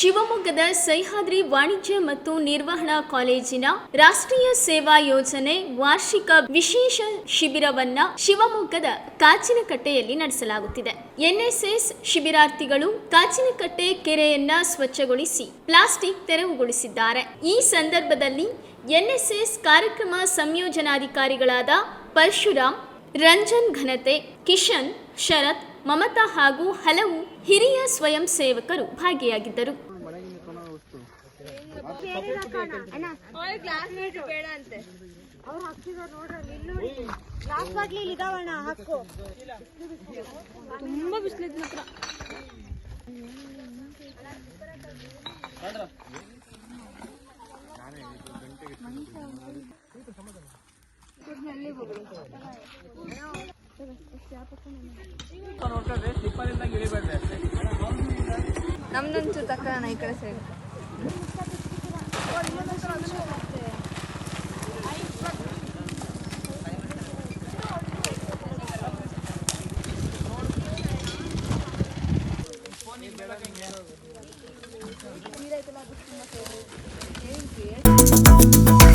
ಸಹ್ಯಾದ್ರಿ ವಾಣಿಜ್ಯ ಮತ್ತು ನಿರ್ವಹಣಾ ಕಾಲೇಜಿನ ರಾಷ್ಟ್ರೀಯ ಸೇವಾ ಯೋಜನೆ ವಾರ್ಷಿಕ ವಿಶೇಷ ಶಿಬಿರವನ್ನ ಶಿವಮೊಗ್ಗದ ಕಾಚಿನಕಟ್ಟೆಯಲ್ಲಿ ನಡೆಸಲಾಗುತ್ತಿದೆ. ಎನ್ಎಸ್ಎಸ್ ಶಿಬಿರಾರ್ಥಿಗಳು ಕಾಚಿನಕಟ್ಟೆ ಕೆರೆಯನ್ನ ಸ್ವಚ್ಛಗೊಳಿಸಿ, ಪ್ಲಾಸ್ಟಿಕ್ ತೆರವುಗೊಳಿಸಿದ್ದಾರೆ. ಈ ಸಂದರ್ಭದಲ್ಲಿ ಎನ್ಎಸ್ಎಸ್ ಕಾರ್ಯಕ್ರಮ ಸಂಯೋಜನಾಧಿಕಾರಿಗಳಾದ ಪರಶುರಾಮ್, ರಂಜನ್ ಘನತೆ, ಕಿಶನ್, ಶರತ್ ಮಮತಾ ಹಾಗೂ ಹಲವು ಹಿರಿಯ ಸ್ವಯಂ ಸೇವಕರು ಭಾಗಿಯಾಗಿದ್ದರು. ತುಂಬಾ ನಮ್ದೊಂಚೂರು ತಕ್ಕ ಈ ಕಡೆ ಸೈಡ್ ¡Suscríbete